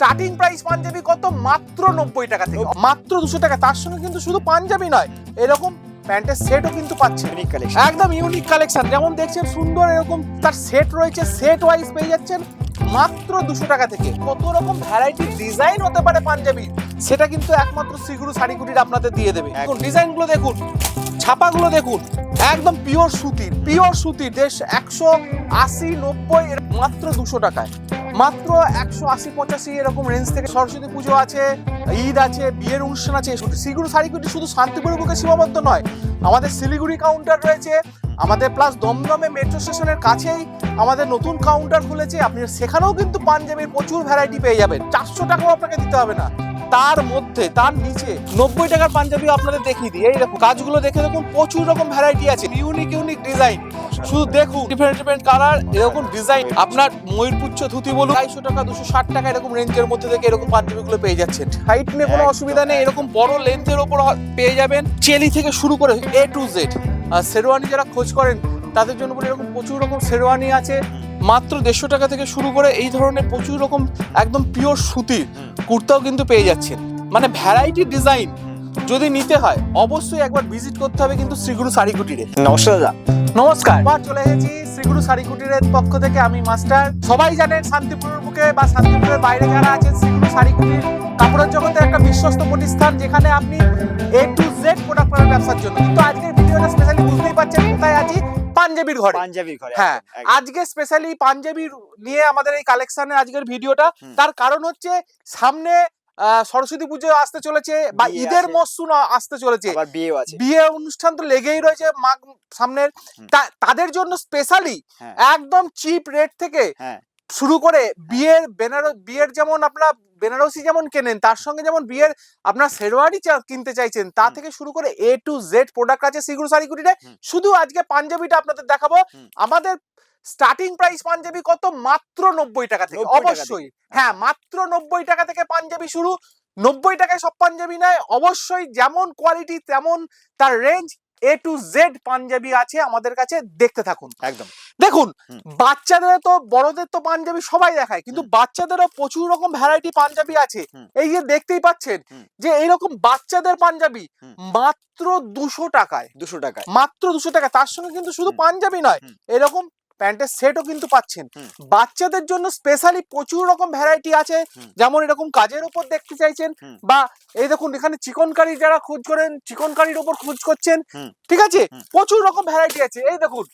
Starting price panjabi কত? মাত্র নব্বই টাকা থেকে। মাত্র দুশো টাকা। তার সঙ্গে কিন্তু শুধু পাঞ্জাবি নয় এরকম প্যান্টের সেটও কিন্তু পাচ্ছেন। ইউনিক কালেকশন একদম ইউনিক কালেকশন যেমন দেখছেন সুন্দর এরকম তার সেট রয়েছে সেট ওয়াইজ পেয়ে যাচ্ছেন মাত্র দুশো টাকা থেকে। কত রকম ভ্যারাইটি ডিজাইন হতে পারে পাঞ্জাবি সেটা কিন্তু একমাত্র সিগুরু শাড়ি কুটির আপনাদের দিয়ে দেবে। দেখুন ডিজাইনগুলো দেখুন ছাপাগুলো দেখুন একদম পিওর সুতির পিওর সুতির দেশ একশো আশি নব্বই মাত্র দুশো টাকায়। মাত্র একশো আশি পঁচাশি এরকম রেঞ্জ থেকে সরস্বতী পুজো আছে, ঈদ আছে, বিয়ের অনুষ্ঠান আছে। শুধু সিগুরু শাড়ি শুধু শান্তিপুরের বুকে সীমাবদ্ধ নয়, আমাদের শিলিগুড়ি কাউন্টার রয়েছে, আমাদের প্লাস দমদমে মেট্রো স্টেশনের কাছেই আমাদের নতুন কাউন্টার খুলেছে। আপনি সেখানেও কিন্তু পাঞ্জাবির প্রচুর ভ্যারাইটি পেয়ে যাবেন। চারশো টাকাও আপনাকে দিতে হবে না। তার মধ্যে, তার নিচে নব্বই টাকার পাঞ্জাবি আপনাদের দেখিয়ে দিই। এই দেখুন, কাজগুলো দেখে দেখুন, প্রচুর রকম ভ্যারাইটি আছে। ইউনিক ইউনিক ডিজাইন শুধু দেখুন ডিফারেন্ট ডিফারেন্ট কালার এরকম ডিজাইন আপনার ময়ূরপুচ্ছ ধুতি বলুন, আড়াইশো টাকা, দুশো ষাট টাকা এরকম রেঞ্জের মধ্যে থেকে এরকম পাঞ্জাবিগুলো পেয়ে যাচ্ছেন। হাইট নিয়ে কোনো অসুবিধা নেই, এরকম বড় লেন্থের ওপর পেয়ে যাবেন। চেলি থেকে শুরু করে এ টু জেড আর শেরওয়ানি যারা খোঁজ করেন, তাদের জন্য বলে এরকম প্রচুর রকম শেরওয়ানি আছে। মাত্র দেড়শো টাকা থেকে শুরু করে এই ধরনের প্রচুর রকম একদম পিওর সুতির কুর্তাও কিন্তু পেয়ে যাচ্ছেন। মানে ভ্যারাইটি ডিজাইন যদি নিতে হয় অবশ্যই একবার ভিজিট করতে হবে কিন্তু শ্রীগুরু শাড়ি কুটিরে নমস্কার দাদা। নমস্কার। আবার চলে এসেছি শ্রীগুরু শাড়ি কুটিরের পক্ষ থেকে আমি মাস্টার। সবাই জানেন শান্তিপুরের বুকে বা শান্তিপুরের বাইরে যারা আছেন শ্রীগুরু শাড়ি কুটির কাপড়ের জগতে একটা বিশ্বস্ত প্রতিষ্ঠান যেখানে আপনি এ টু জেড প্রোডাক্ট করার ব্যবসার জন্য। কিন্তু আজকের ভিডিওটা স্পেশালি বুঝতেই পারছেন কোথায় আছি। পাঞ্জাবির ঘরে। পাঞ্জাবি ঘরে হ্যাঁ। আজকে স্পেশালি পাঞ্জাবির নিয়ে আমাদের এই কালেকশনের আজকের ভিডিওটা। তার কারণ হচ্ছে সামনে সরস্বতী পুজো আসতে চলেছে বা ঈদের। মরশুম আসতে চলেছে। বিয়ে অনুষ্ঠান তো লেগেই রয়েছে মাঘ সামনের। তাদের জন্য স্পেশালি হ্যাঁ। একদম চিপ রেট থেকে হ্যাঁ। শুরু করে বিয়ের বেনারস বিয়ের যেমন আপনার বেনারসি যেমন কেনেন তার সঙ্গে যেমন বিয়ের আপনার শেরওয়ানি কিনতে চাইছেন তা থেকে শুরু করে এ টু জেড প্রোডাক্ট আছে সিগুরু শাড়ি কুটিরে। শুধু আজকে পাঞ্জাবিটা আপনাদের দেখাবো। আমাদের স্টার্টিং প্রাইস পাঞ্জাবি কত? মাত্র নব্বই টাকা থেকে অবশ্যই। হ্যাঁ মাত্র নব্বই টাকা থেকে পাঞ্জাবি শুরু। নব্বই টাকায় সব পাঞ্জাবি নয়। অবশ্যই যেমন কোয়ালিটি তেমন তার range A to Z panjabi আছে আমাদের কাছে দেখতে থাকুন। একদম। দেখুন বাচ্চাদের তো বড়দের তো পাঞ্জাবি সবাই দেখায় কিন্তু বাচ্চাদেরও প্রচুর রকম ভ্যারাইটি পাঞ্জাবি আছে। এই যে দেখতেই পাচ্ছেন যে এইরকম বাচ্চাদের পাঞ্জাবি মাত্র দুশো টাকায়। দুশো টাকায়। মাত্র দুশো টাকা তার সঙ্গে কিন্তু শুধু পাঞ্জাবি নয় এরকম প্যান্টের সেটও কিন্তু পাচ্ছেন। বাচ্চাদের জন্য স্পেশালি প্রচুর রকম ভ্যারাইটি আছে। যেমন এরকম কাজের উপর দেখতে চাইছেন বা এই দেখুন এখানে চিকন কারি যারা খোঁজ করেন চিকন কারির উপর খোঁজ করছেন ঠিক আছে? প্রচুর রকম ভ্যারাইটি আছে। এই দেখুন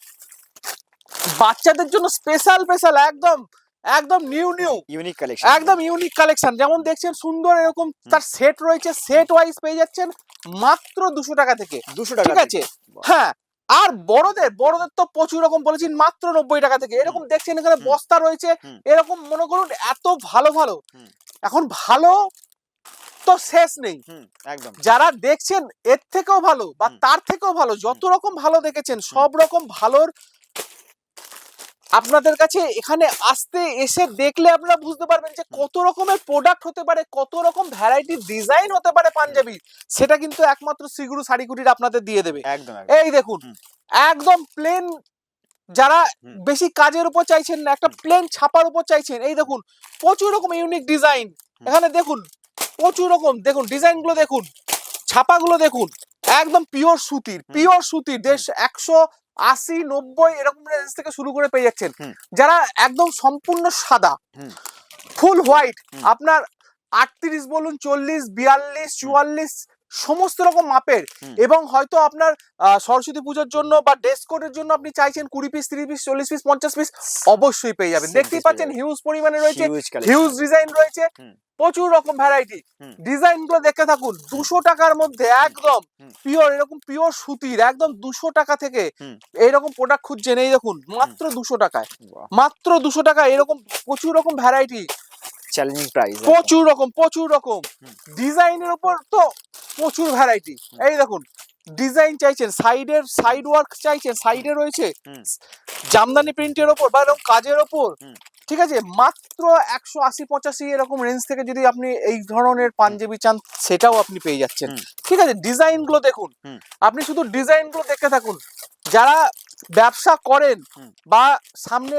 বাচ্চাদের জন্য স্পেশাল স্পেশাল একদম একদম নিউ নিউ ইউনিক কালেকশন একদম ইউনিক কালেকশন যেমন দেখছেন সুন্দর এরকম তার সেট রয়েছে সেট ওয়াইজ পেয়ে যাচ্ছেন মাত্র দুশো টাকা থেকে। দুশো টাকা ঠিক আছে? হ্যাঁ আর বড়দের বড়দের তো প্রচুর রকম বলেছি মাত্র নব্বই টাকা থেকে। এরকম দেখছেন এখানে বস্তা রয়েছে এরকম মনে করুন এত ভালো ভালো। এখন ভালো তো শেষ নেই। একদম। যারা দেখছেন এর থেকেও ভালো বা তার থেকেও ভালো যত রকম ভালো দেখেছেন সব রকম ভালোর আপনাদের কাছে এখানে আসতে এসে দেখলে আপনারা বুঝতে পারবেন যে কত রকমের প্রোডাক্ট হতে পারে কত রকম ভ্যারাইটি ডিজাইন হতে পারে পাঞ্জাবি। সেটা কিন্তু একমাত্র শ্রীগুরু শাড়ি কুটির আপনাদের দিয়ে দেবে। একদম এই দেখুন একদম প্লেন যারা বেশি কাজের উপর চাইছেন না একটা প্লেন ছাপার উপর চাইছেন এই দেখুন প্রচুর রকম ইউনিক ডিজাইন এখানে দেখুন প্রচুর রকম দেখুন ডিজাইনগুলো দেখুন ছাপাগুলো দেখুন একদম পিওর সুতির পিওর সুতির দেশ একশো আশি নব্বই এরকম রেঞ্জ থেকে শুরু করে পেয়ে যাচ্ছেন। যারা একদম সম্পূর্ণ সাদা ফুল হোয়াইট আপনার আটত্রিশ বলুন চল্লিশ বিয়াল্লিশ চুয়াল্লিশ সমস্ত রকম মাপের। এবং হয়তো আপনার সরস্বতী পুজোর জন্য বা ড্রেস কোডের জন্য আপনি চাইছেন কুড়ি পিস তিরিশ পিস চল্লিশ পিস পঞ্চাশ পিস অবশ্যই পেয়ে যাবেন। দেখতেই পাচ্ছেন হিউজ পরিমাণে রয়েছে হিউজ ডিজাইন রয়েছে প্রচুর রকম ভ্যারাইটি। ডিজাইনগুলো দেখতে থাকুন দুশো টাকার মধ্যে একদম পিওর এরকম পিওর সুতির একদম দুশো টাকা থেকে হুম। এইরকম প্রোডাক্ট খুঁজছেন এই দেখুন মাত্র দুশো টাকায়। মাত্র দুশো টাকা এরকম প্রচুর রকম ভ্যারাইটি চ্যালেঞ্জিং প্রাইস প্রচুর রকম প্রচুর রকম। ডিজাইনের উপর তো প্রচুর ভ্যারাইটি এই দেখুন ডিজাইন চাইছেন সাইডের সাইড ওয়ার্ক চাইছেন সাইডে রয়েছে জামদানি প্রিন্টের ওপর বা এরকম কাজের ওপর। ঠিক আছে মাত্র একশো আশি পঁচাশি এরকম রেঞ্জ থেকে যদি আপনি এই ধরনের পাঞ্জাবি চান সেটাও আপনি পেয়ে যাচ্ছেন। ঠিক আছে ডিজাইনগুলো দেখুন আপনি শুধু ডিজাইনগুলো দেখতে থাকুন। যারা ব্যবসা করেন বা সামনে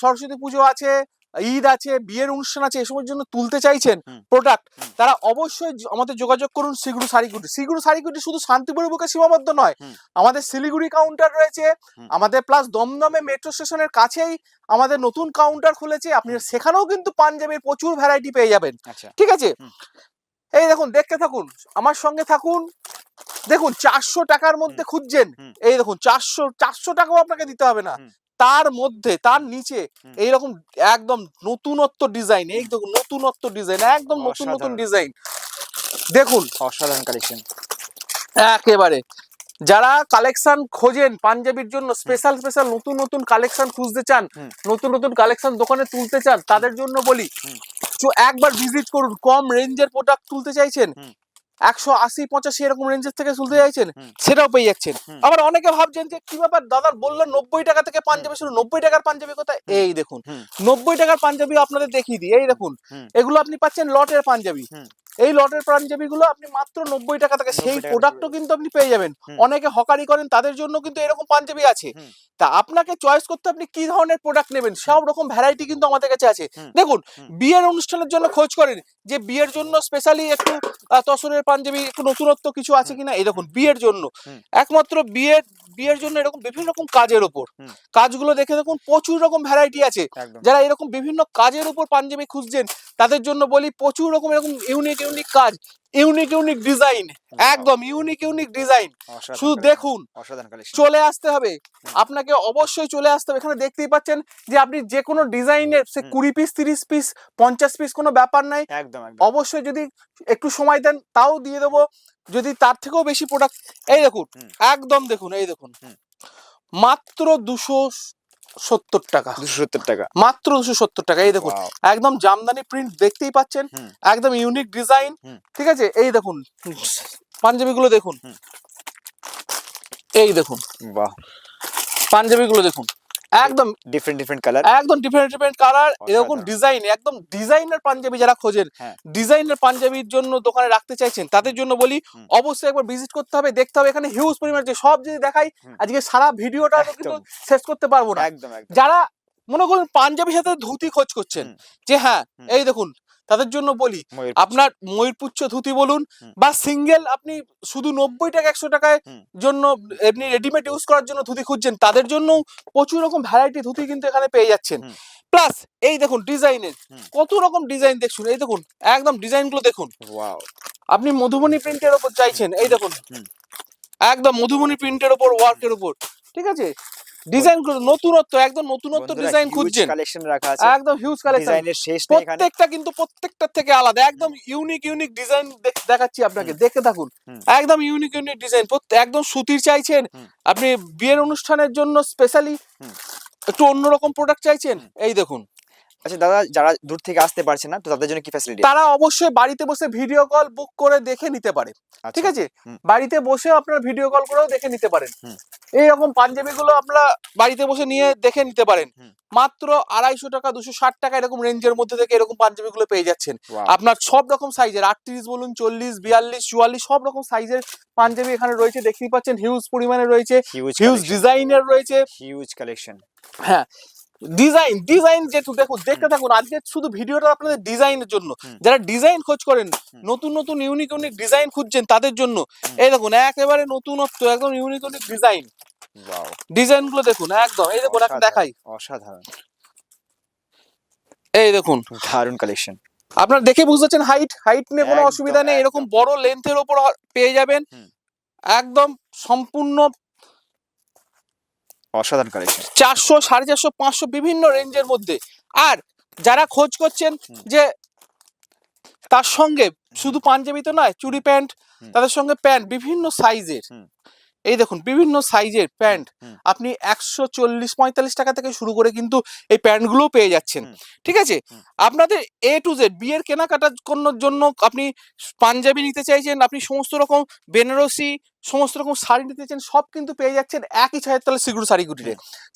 সরস্বতী পুজো আছে ঈদ আছে বিয়ের অনুষ্ঠান আছে এসবের জন্য তুলতে চাইছেন প্রোডাক্ট তারা অবশ্যই আমাদের যোগাযোগ করুন সিগুরু শাড়িকুটি সিগুরু শাড়িকুটি শুধু শান্তিপুরের বুকে সীমাবদ্ধ নয় আমাদের শিলিগুড়ি কাউন্টার রয়েছে আমাদের প্লাস দমদমে মেট্রো স্টেশনের কাছেই আমাদের নতুন কাউন্টার খুলেছে আপনি সেখানেও কিন্তু পাঞ্জাবের প্রচুর ভ্যারাইটি পেয়ে যাবেন। আচ্ছা। ঠিক আছে? এই দেখুন দেখতে থাকুন আমার সঙ্গে থাকুন। দেখুন চারশো টাকার মধ্যে খুঁজছেন। এই দেখুন চারশো চারশো টাকাও আপনাকে দিতে হবে না। তার মধ্যে তার নিচে এইরকম একদম নতুনত্ব ডিজাইন এই দেখুন নতুনত্ব ডিজাইন একদম নতুন নতুন ডিজাইন দেখুন। অসাধারণ কালেকশন একেবারে। যারা কালেকশন খোঁজেন পাঞ্জাবির জন্য স্পেশাল স্পেশাল নতুন নতুন কালেকশন খুঁজতে চান নতুন নতুন কালেকশন দোকানে তুলতে চান তাদের জন্য বলি একবার ভিজিট করুন কম রেঞ্জের প্রোডাক্ট তুলতে চাইছেন। একশো আশি পঁচাশি এরকম রেঞ্জের থেকে তুলতে চাইছেন সেটাও পেয়ে যাচ্ছেন। আবার অনেকে ভাবছেন যে কি ব্যাপার দাদা বললেন নব্বই টাকা থেকে পাঞ্জাবি শুরু নব্বই টাকার পাঞ্জাবি কোথায়? এই দেখুন নব্বই টাকার পাঞ্জাবি আপনাদের দেখিয়ে দিই এই দেখুন এগুলো আপনি পাচ্ছেন লটের পাঞ্জাবি। এই লটের পাঞ্জাবি গুলো আপনি মাত্র নব্বই টাকা থেকে সেই প্রোডাক্টও কিন্তু আপনি পেয়ে যাবেন। অনেকে হকারি করেন তাদের জন্য কিন্তু এরকম পাঞ্জাবি আছে। তা আপনাকে চয়েস করতে আপনি কি ধরনের প্রোডাক্ট নেবেন? সব রকম ভ্যারাইটি কিন্তু আমাদের কাছে আছে। দেখুন বিয়ের অনুষ্ঠানের জন্য খোঁজ করেন যে বিয়ের জন্য স্পেশালি একটু তসরের পাঞ্জাবি একটু নতুনত্ব কিছু আছে কিনা? এই দেখুন বিয়ের জন্য। একমাত্র বিয়ের বিয়ের জন্য এরকম বিভিন্ন রকম কাজের ওপর। কাজগুলো দেখে দেখুন প্রচুর রকম ভ্যারাইটি আছে। যারা এরকম বিভিন্ন কাজের উপর পাঞ্জাবি খুঁজছেন তাদের জন্য বলি প্রচুর রকম এরকম ইউনিক ইউনিক কাজ। Unique unique design. একদম ইউনিক ইউনিক ডিজাইন। শুধু দেখুন চলে আসতে হবে। আপনাকে অবশ্যই চলে আসতে হবে। এখানে দেখতেই পাচ্ছেন যে আপনি যে কোনো ডিজাইনের সে কুড়ি পিস তিরিশ পিস পঞ্চাশ পিস কোনো ব্যাপার নাই। একদম একদম। অবশ্যই যদি একটু সময় দেন তাও দিয়ে দেবো। যদি তার থেকেও বেশি প্রোডাক্ট এই দেখুন একদম দেখুন এই দেখুন। মাত্র দুশো সত্তর টাকা। দুশো সত্তর টাকা। মাত্র দুশো সত্তর টাকা এই দেখুন। একদম জামদানি প্রিন্ট দেখতেই পাচ্ছেন। একদম ইউনিক ডিজাইন ঠিক আছে? এই দেখুন। পাঞ্জাবিগুলো দেখুন। এই দেখুন। বাহ। পাঞ্জাবিগুলো দেখুন। একদম ডিফারেন্ট ডিফারেন্ট কালার একদম ডিফারেন্ট ডিফারেন্ট কালার এরকম ডিজাইন একদম ডিজাইনার পাঞ্জাবি যারা খোঁজেন ডিজাইনার ডিজাইনের পাঞ্জাবির জন্য দোকানে রাখতে চাইছেন তাদের জন্য বলি অবশ্যই একবার ভিজিট করতে হবে দেখতে হবে এখানে হিউজ পরিমাণ যে সব যদি দেখাই আজকে সারা ভিডিওটা কিন্তু। শেষ করতে পারব না। একদম যারা মনে করুন পাঞ্জাবির সাথে ধুতি খোঁজ করছেন যে হ্যাঁ এই দেখুন তাদের জন্য বলি আপনার ময়ূরপুচ্ছ ধুতি বলুন বা সিঙ্গেল আপনি শুধু নব্বই টাকা একশো টাকায় জন্য এমনি রেডিমেড ইউজ করার জন্য ধুতি খুঁজছেন তাদের জন্য প্রচুর রকম ভ্যারাইটি ধুতি কিন্তু এখানে পেয়ে যাচ্ছেন। প্লাস এই দেখুন ডিজাইনের কত রকম ডিজাইন দেখুন এই দেখুন একদম ডিজাইনগুলো দেখুন। ওয়াও আপনি মধুবনী প্রিন্টের ওপর চাইছেন এই দেখুন। একদম মধুবনী প্রিন্টের ওপর ওয়ার্কের ওপর ঠিক আছে? ডিজাইনগুলো নতুনত্ব একদম নতুনত্ব ডিজাইন খুঁজছেন। কালেকশন রাখা আছে। একদম হিউজ কালেকশন ডিজাইনের শেষ নেই এখানে। প্রত্যেকটা কিন্তু প্রত্যেকটার থেকে আলাদা একদম ইউনিক ইউনিক ডিজাইন দেখাচ্ছি আপনাকে। দেখে থাকুন। একদম ইউনিক ইউনিক ডিজাইন একদম সুতির চাইছেন। আপনি বিয়ের অনুষ্ঠানের জন্য স্পেশালি একটু অন্যরকম প্রোডাক্ট চাইছেন? এই দেখুন। আচ্ছা দাদা যারা দূর থেকে আসতে পারছে না তো তাদের জন্য কি ফ্যাসিলিটি তারা অবশ্যই বাড়িতে বসে ভিডিও কল বুক করে দেখে নিতে পারে। ঠিক আছে? বাড়িতে বসে আপনারা ভিডিও কল করেও দেখে নিতে পারেন। এইরকম পাঞ্জাবি গুলো আপনারা বাড়িতে বসে নিয়ে দেখে নিতে পারেন। মাত্র আড়াইশো টাকা দুশো ষাট টাকা এরকম রেঞ্জের মধ্যে থেকে এরকম পাঞ্জাবি গুলো পেয়ে যাচ্ছেন। আপনার সব রকম সাইজের আটত্রিশ বলুন চল্লিশ বিয়াল্লিশ চুয়াল্লিশ সব রকম সাইজের পাঞ্জাবি এখানে রয়েছে। দেখতেই পাচ্ছেন হিউজ পরিমাণে রয়েছে হিউজ হিউজ ডিজাইনের রয়েছে। হিউজ কালেকশন হ্যাঁ ডিজাইন ডিজাইন যেটু দেখুন দেখতে থাকুন আজকে শুধু ভিডিওটা আপনাদের ডিজাইনের জন্য। যারা ডিজাইন খোঁজ করেন নতুন নতুন ইউনিক ইউনিক ডিজাইন খুঁজছেন তাদের জন্য। এই দেখুন একেবারে নতুনত্ব একদম ইউনিক ইউনিক ডিজাইন ডিজাইনগুলো দেখুন একদম এই দেখুন একটা দেখাই। অসাধারণ। এই দেখুন। দারুণ কালেকশন আপনার দেখে বুঝতে হাইট হাইট নিয়ে কোনো অসুবিধা নেই এরকম বড় লেন্থের ওপর পেয়ে যাবেন। একদম সম্পূর্ণ অসাধারণ কালেকশন চারশো সাড়ে চারশো পাঁচশো বিভিন্ন রেঞ্জের মধ্যে। আর যারা খোঁজ করছেন যে তার সঙ্গে শুধু পাঞ্জাবি তো নয় চুড়ি প্যান্ট তাদের সঙ্গে প্যান্ট বিভিন্ন সাইজের। এই দেখুন বিভিন্ন সাইজের প্যান্ট আপনি একশো চল্লিশ পঁয়তাল্লিশ টাকা থেকে শুরু করে কিন্তু এই প্যান্টগুলোও পেয়ে যাচ্ছেন। ঠিক আছে? আপনাদের এ টু জেড বিয়ের কেনাকাটার করার জন্য আপনি পাঞ্জাবি নিতে চাইছেন আপনি সমস্ত রকম বেনারসি সমস্ত রকম শাড়ি নিতে চান সব কিন্তু পেয়ে যাচ্ছেন একই ছায়ের তলে সিগুড় শাড়ি কুটিরে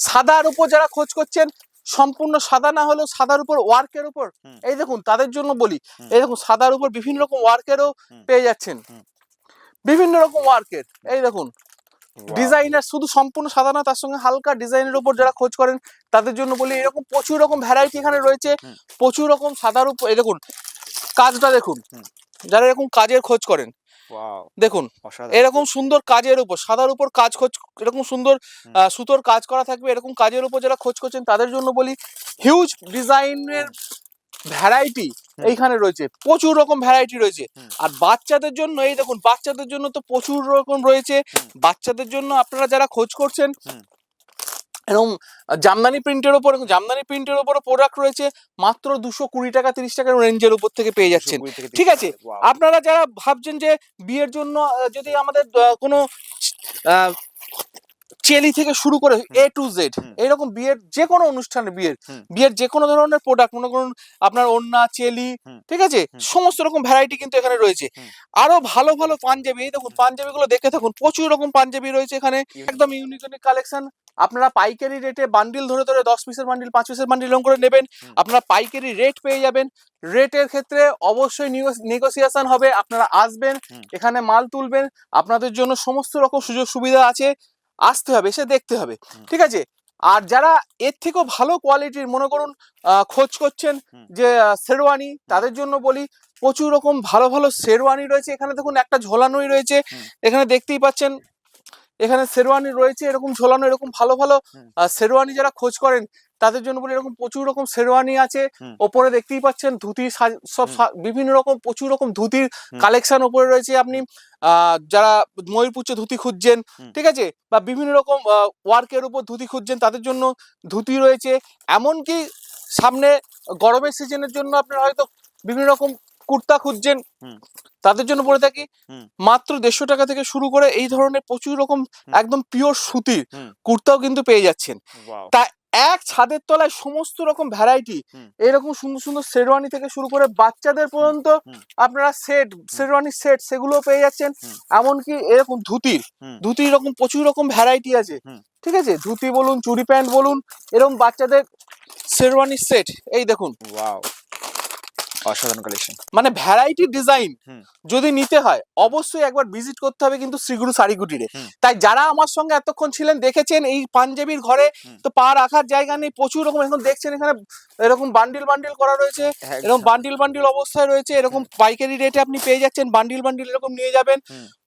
সাদার উপর যারা খোঁজ করছেন সম্পূর্ণ সাদা না হলেও সাদার উপর ওয়ার্কের উপর এই দেখুন তাদের জন্য বলি এই দেখুন সাদার উপর বিভিন্ন রকম ওয়ার্কেরও পেয়ে যাচ্ছেন। বিভিন্ন রকম ওয়ার্কের এই দেখুন। ডিজাইনার শুধু সম্পূর্ণ সাদা না তার সঙ্গে হালকা ডিজাইনের উপর যারা খোঁজ করেন তাদের জন্য বলি এরকম প্রচুর রকম ভ্যারাইটি এখানে রয়েছে প্রচুর রকম সাদার উপর দেখুন কাজটা দেখুন যারা এরকম কাজের খোঁজ করেন দেখুন এরকম সুন্দর কাজের উপর সাদার উপর কাজ খোঁজ এরকম সুন্দর সুতোর কাজ করা থাকবে এরকম কাজের উপর যারা খোঁজ করছেন তাদের জন্য বলি হিউজ ডিজাইনের ভ্যারাইটি এইখানে রয়েছে প্রচুর রকম ভ্যারাইটি রয়েছে। আর বাচ্চাদের জন্য এই দেখুন বাচ্চাদের জন্য তো প্রচুর রকম রয়েছে। বাচ্চাদের জন্য আপনারা যারা খোঁজ করছেন। এরকম জামদানি প্রিন্টের ওপর জামদানি প্রিন্টের ওপর প্রোডাক্ট রয়েছে মাত্র দুশো কুড়ি টাকা তিরিশ টাকার রেঞ্জের উপর থেকে পেয়ে যাচ্ছেন। ঠিক আছে, আপনারা যারা ভাবছেন যে বিয়ের জন্য যদি আমাদের কোনো চেলি থেকে শুরু করে এ টু জেড এরকম বিয়ের যে কোনো অনুষ্ঠানে বিয়ের বিয়ের যে কোনো ধরনের প্রোডাক্ট মনে করুন আপনার ওন্না চেলি ঠিক আছে? সমস্ত রকম ভ্যারাইটি কিন্তু এখানে রয়েছে। আরও ভালো ভালো পাঞ্জাবি এই দেখুন পাঞ্জাবি গুলো দেখে থাকুন প্রচুর রকম পাঞ্জাবি রয়েছে এখানে। একদম ইউনিক ইউনিক কালেকশন আপনারা পাইকারি রেটে বান্ডিল ধরে ধরে দশ পিসের বান্ডিল পাঁচ পিসের বান্ডিল এরকম করে নেবেন। আপনারা পাইকারি রেট পেয়ে যাবেন। রেটের ক্ষেত্রে অবশ্যই নেগোসিয়েশন হবে। আপনারা আসবেন এখানে মাল তুলবেন। আপনাদের জন্য সমস্ত রকম সুযোগ সুবিধা আছে। আসতে হবে এসে দেখতে হবে। ঠিক আছে? আর যারা এর থেকেও ভালো কোয়ালিটির মনে করুন আহ, খোঁজ করছেন যে শেরওয়ানি তাদের জন্য বলি প্রচুর রকম ভালো ভালো শেরওয়ানি রয়েছে। এখানে দেখুন একটা ঝোলানোই রয়েছে। এখানে দেখতেই পাচ্ছেন এখানে শেরওয়ানি রয়েছে এরকম ঝোলানো এরকম ভালো ভালো শেরওয়ানি যারা খোঁজ করেন তাদের জন্য বলি এরকম প্রচুর রকম শেরওয়ানি আছে। ওপরে দেখতেই পাচ্ছেন ধুতি সব বিভিন্ন রকম প্রচুর রকম ধুতির কালেকশন ওপরে রয়েছে। আপনি যারা ময়ূরপুচ্ছ ধুতি খুঁজছেন ঠিক আছে? বা বিভিন্ন রকম ওয়ার্কের উপর ধুতি খুঁজছেন তাদের জন্য ধুতি রয়েছে। এমনকি সামনে গরমের সিজনের জন্য আপনারা হয়তো বিভিন্ন রকম কুর্তা খুঁজছেন। তাদের জন্য বলে থাকি মাত্র দেড়শো টাকা থেকে শুরু করে এই ধরনের প্রচুর রকম একদম পিওর সুতির কুর্তাও কিন্তু পেয়ে যাচ্ছেন। Wow. এক ছাদের তলায় সমস্ত রকম ভ্যারাইটি এরকম সুন্দর সুন্দর শেরওয়ানি থেকে শুরু করে বাচ্চাদের পর্যন্ত আপনারা সেট শেরওয়ানি সেট সেগুলো পেয়ে যাচ্ছেন। এমনকি এরকম ধুতির ধুতি ধুতির এরকম প্রচুর রকম ভ্যারাইটি আছে। ঠিক আছে? ধুতি বলুন চুড়ি প্যান্ট বলুন এরকম বাচ্চাদের শেরওয়ানি সেট এই দেখুন। Wow. অসাধারণ কালেকশন মানে ভ্যারাইটি ডিজাইন যদি নিতে হয় অবশ্যই একবার ভিজিট করতে হবে কিন্তু শ্রীগুরু হুম। তাই যারা আমার সঙ্গে এতক্ষণ ছিলেন দেখেছেন এই পাঞ্জাবির ঘরে তো পা রাখার জায়গা নেই প্রচুর রকম এখন দেখছেন এখানে এরকম বান্ডিল বান্ডিল করা রয়েছে এরকম বান্ডিল বান্ডিল অবস্থায় রয়েছে এরকম পাইকারি রেটে আপনি পেয়ে যাচ্ছেন বান্ডিল বান্ডিল এরকম নিয়ে যাবেন।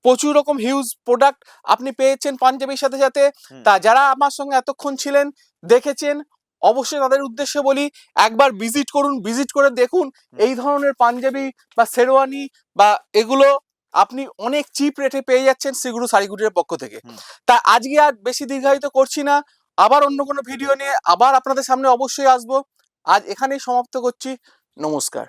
প্রচুর রকম হিউজ প্রোডাক্ট আপনি পেয়েছেন পাঞ্জাবির সাথে সাথে। তা যারা আমার সঙ্গে এতক্ষণ ছিলেন দেখেছেন অবশ্যই তাদের উদ্দেশ্যে বলি একবার ভিজিট করুন ভিজিট করে দেখুন এই ধরনের পাঞ্জাবি বা শেরওয়ানি বা এগুলো আপনি অনেক চিপ রেটে পেয়ে যাচ্ছেন শ্রীগুরু সারিগুটির পক্ষ থেকে। তা আজকে আর বেশি দীর্ঘায়িত করছি না আবার অন্য কোনো ভিডিও নিয়ে আবার আপনাদের সামনে অবশ্যই আসব। আজ এখানেই সমাপ্ত করছি নমস্কার।